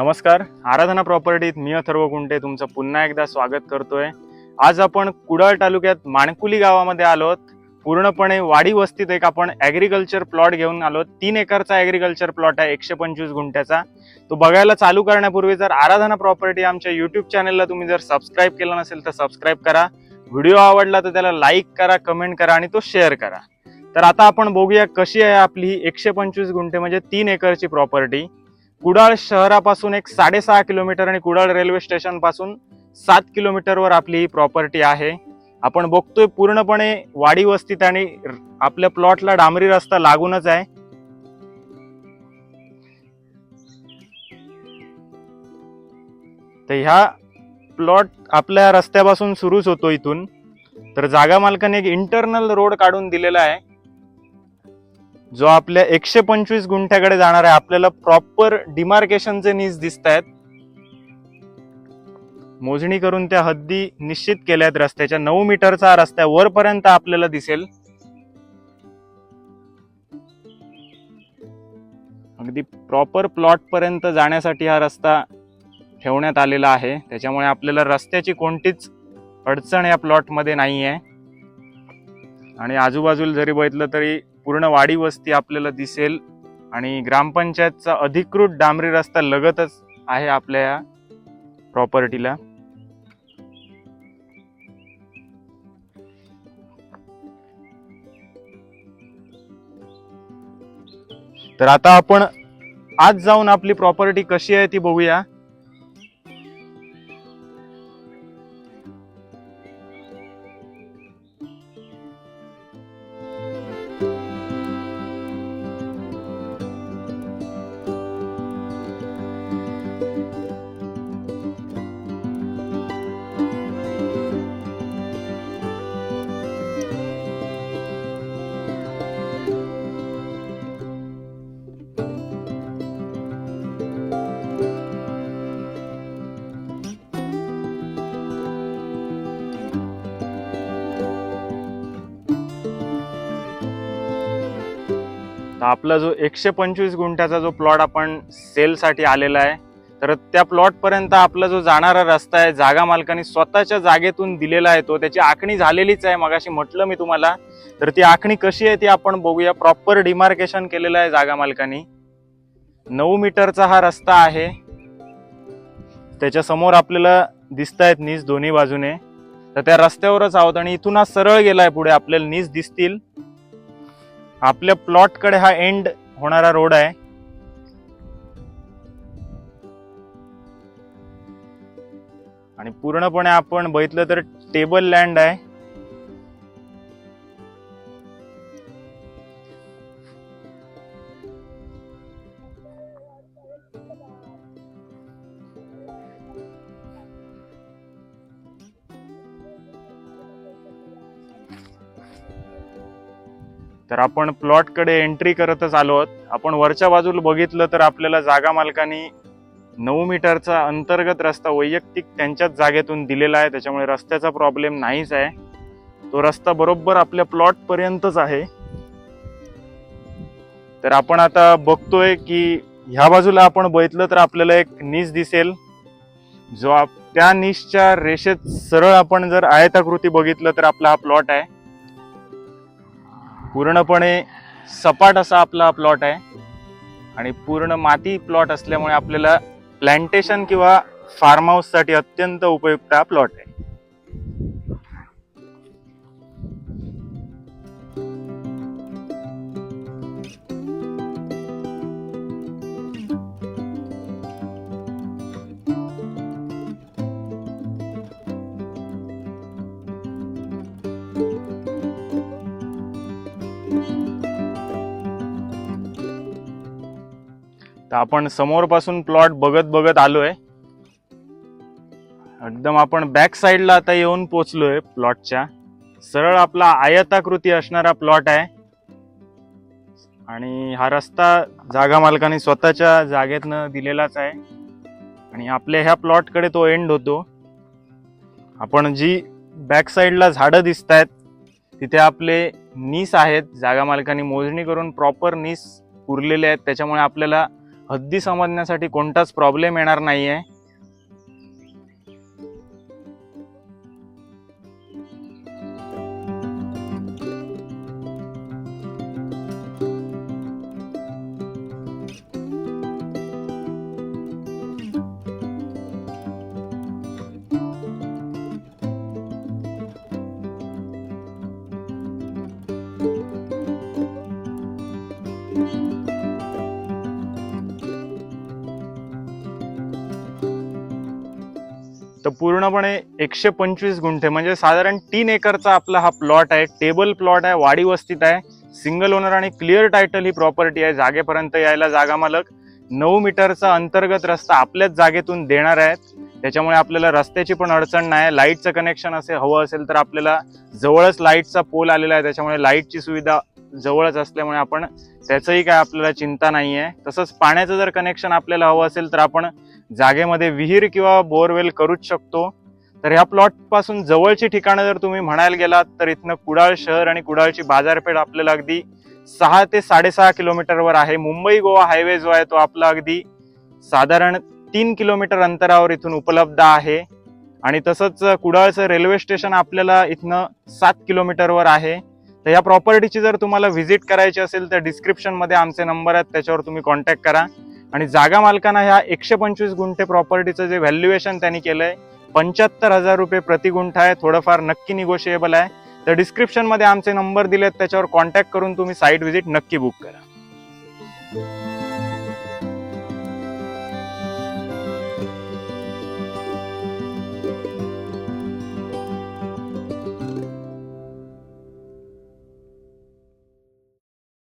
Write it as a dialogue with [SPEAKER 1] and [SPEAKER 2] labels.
[SPEAKER 1] नमस्कार. आराधना प्रॉपर्टीत मी अथर्व कुंटे तुमचं पुन्हा एकदा स्वागत करतोय. आज आपण कुडाळ तालुक्यात माणकुली गावामध्ये आलोत पूर्णपणे वाडी वस्तीत एक आपण ॲग्रिकल्चर प्लॉट घेऊन आलो तीन एकरचा ॲग्रिकल्चर प्लॉट आहे एकशे पंचवीस गुंठ्याचा. तो बघायला चालू करण्यापूर्वी जर आराधना प्रॉपर्टी आमच्या युट्यूब चॅनलला तुम्ही जर सबस्क्राईब केलं नसेल तर सबस्क्राईब करा. व्हिडिओ आवडला तर त्याला लाईक करा कमेंट करा आणि तो शेअर करा. तर आता आपण बघूया कशी आहे आपली ही एकशे पंचवीस गुंठे म्हणजे तीन एकरची प्रॉपर्टी कुडाळ शहरापासून एक साडेसहा किलोमीटर आणि कुडाळ रेल्वे स्टेशनपासून सात किलोमीटरवर आपली ही प्रॉपर्टी आहे. आपण बघतोय पूर्णपणे वाडी वस्तीत आणि आपल्या प्लॉटला डांबरी रस्ता लागूनच आहे. तर ह्या प्लॉट आपल्या रस्त्यापासून सुरूच होतो इथून. तर जागा मालकाने एक इंटरनल रोड काढून दिलेला आहे. जो आपल्या एकशे पंचवीस गुंठ्याकडे जाणार आहे आपल्याला प्रॉपर डिमार्केशनचे नीज दिसत आहेत. मोजणी करून त्या हद्दी निश्चित केल्या आहेत रस्त्याच्या. नऊ मीटरचा रस्ता आहे. वरपर्यंत आपल्याला दिसेल. अगदी प्रॉपर प्लॉट पर्यंत जाण्यासाठी हा रस्ता ठेवण्यात आलेला आहे. त्याच्यामुळे आपल्याला रस्त्याची कोणतीच अडचण या प्लॉटमध्ये नाही आहे आणि आजूबाजूला जरी बघितलं तरी पूर्ण वाडी वस्ती आपल्याला दिसेल. आणि ग्रामपंचायतचा अधिकृत डांबरी रस्ता लगतच आहे आपल्या या प्रॉपर्टीला. तर आता आपण आज जाऊन आपली प्रॉपर्टी कशी आहे ती बघूया. तर आपला जो एकशे पंचवीस गुंठ्याचा जो प्लॉट आपण सेलसाठी आलेला आहे तर त्या प्लॉटपर्यंत आपला जो जाणारा रस्ता आहे जागा मालकाने स्वतःच्या जागेतून दिलेला आहे तो त्याची आखणी झालेलीच आहे मगाशी म्हटलं मी तुम्हाला. तर ती आखणी कशी आहे ती आपण बघूया. प्रॉपर डिमार्केशन केलेलं आहे जागा मालकाने. नऊ मीटरचा हा रस्ता आहे. त्याच्यासमोर आपल्याला दिसत आहेत नीस दोन्ही बाजूने. तर त्या रस्त्यावरच आहोत आणि इथून हा सरळ आहे पुढे आपल्याला नीज दिसतील. आपल्या प्लॉटकडे हा एंड होणारा रोड आहे. आणि पूर्णपणे आपण बघितलं तर टेबल लँड आहे. तर आपण प्लॉटकडे एंट्री करतच आलो आहोत. आपण वरच्या बाजूला बघितलं तर आपल्याला जागा मालकानी नऊ मीटरचा अंतर्गत रस्ता वैयक्तिक त्यांच्याच जागेतून दिलेला आहे. त्याच्यामुळे रस्त्याचा प्रॉब्लेम नाहीच आहे. तो रस्ता बरोबर आपल्या प्लॉटपर्यंतच आहे. तर आपण आता बघतोय की ह्या बाजूला आपण बघितलं तर आपल्याला एक नीस दिसेल. जो आप- त्या निसच्या रेषेत सरळ आपण जर आयताकृती बघितलं तर आपला हा प्लॉट आहे. पूर्णपणे सपाट असा आपला प्लॉट आहे. आणि पूर्ण माती प्लॉट असल्यामुळे आपल्याला प्लांटेशन किंवा फार्म हाऊससाठी अत्यंत उपयुक्त हा प्लॉट आहे. तर आपण समोरपासून प्लॉट बघत बघत आलोय. एकदम आपण बॅक साईडला आता येऊन पोचलोय प्लॉटच्या सरळ आपला आयताकृती असणारा प्लॉट आहे. आणि हा रस्ता जागा मालकाने स्वतःच्या जागेतनं दिलेलाच आहे. आणि आपल्या ह्या प्लॉटकडे तो एंड होतो. आपण जी बॅक साईडला झाडं दिसत आहेत तिथे आपले नीस आहेत जागा मालकाने मोजणी करून प्रॉपर नीस उरलेले आहेत. त्याच्यामुळे आपल्याला हद्दी समजण्यासाठी कोणताच प्रॉब्लेम येणार नाही आहे तर पूर्णपणे एकशे पंचवीस गुंठे म्हणजे साधारण तीन एकरचा आपला हा प्लॉट आहे टेबल प्लॉट आहे वाडी वस्तीत आहे. सिंगल ओनर आणि क्लिअर टायटल ही प्रॉपर्टी आहे. जागेपर्यंत यायला जागा मालक. नऊ मीटरचा अंतर्गत रस्ता आपल्याच जागेतून देणार आहेत. त्याच्यामुळे आपल्याला रस्त्याची पण अडचण नाही. लाईटचं कनेक्शन असे हवं असेल तर आपल्याला जवळच लाईटचा पोल आलेला आहे. त्याच्यामुळे लाईटची सुविधा जवळच असल्यामुळे आपण त्याचंही काय आपल्याला चिंता नाही आहे तसंच पाण्याचं जर कनेक्शन आपल्याला हवं असेल तर आपण जागेमध्ये विहीर किंवा बोरवेल करूच शकतो. तर ह्या प्लॉटपासून जवळची ठिकाणं जर तुम्ही म्हणायला गेलात तर इथनं कुडाळ शहर आणि कुडाळची बाजारपेठ आपल्याला अगदी सहा ते साडेसहा किलोमीटरवर आहे. मुंबई गोवा हायवे जो आहे तो आपला अगदी साधारण तीन किलोमीटर अंतरावर इथून उपलब्ध आहे. आणि तसंच कुडाळचं रेल्वे स्टेशन आपल्याला इथनं सात किलोमीटरवर आहे. तर या प्रॉपर्टीची जर तुम्हाला व्हिजिट करायची असेल तर डिस्क्रिप्शनमध्ये आमचे नंबर आहेत त्याच्यावर तुम्ही कॉन्टॅक्ट करा. आणि जागा मालकांना ह्या एकशे पंचवीस गुंठे प्रॉपर्टीचं जे व्हॅल्युएशन त्यांनी केलंय पंच्याहत्तर हजार रुपये प्रति गुंठा आहे थोडंफार नक्की निगोशिएबल आहे. तर डिस्क्रिप्शनमध्ये आमचे नंबर दिलेत त्याच्यावर कॉन्टॅक्ट करून तुम्ही साईट व्हिजिट नक्की बुक करा.